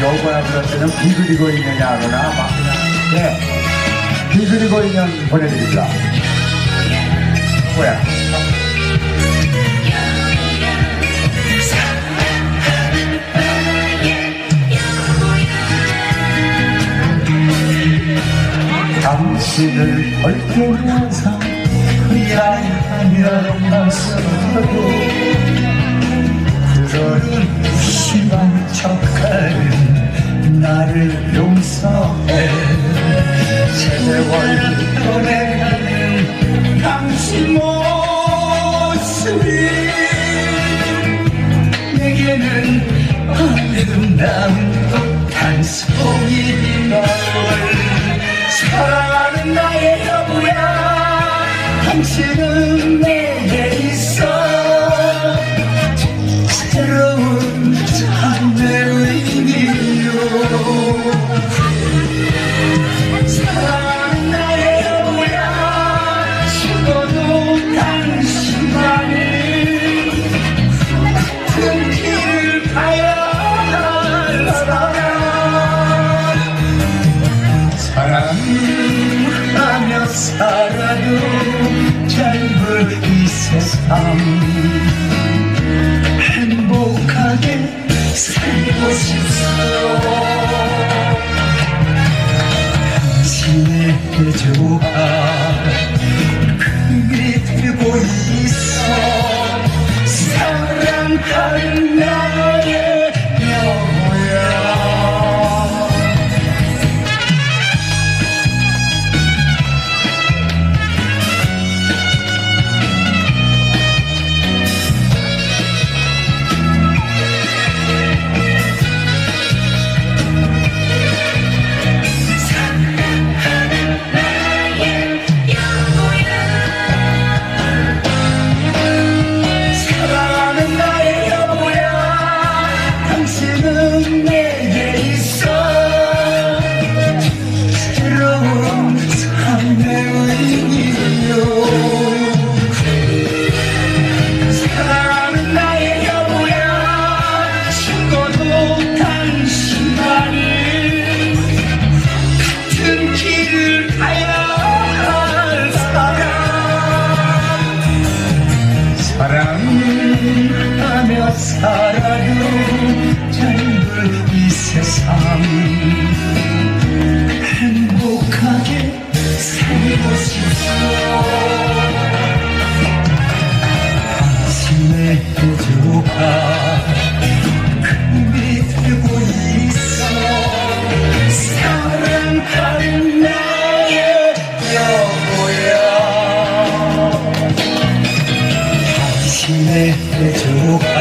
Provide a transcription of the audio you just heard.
여보야 그럴 때는 비그리고 있느냐 그러나 막 그냥 네 비그리고 있는 보내드립니다 뭐야? 당신을 볼 때마다 미안하냐고 말씀하고 그런 무심한 척하는 나를 용서해. 세월 떠내가는 당신 모습이 내게는 아름다운 단송이걸 사랑하는 나의 여보야. 당신은 내 살아도 짧은 이 세상. 행복하게 살고 싶어요 당신의 조화 금이 되고 있어 사랑하는 살아도 짧은 이 세상. 행복하게 살고 싶어 당신의 조가 금이 되고 있어. 사랑하는 나의 여보야. 당신의 조가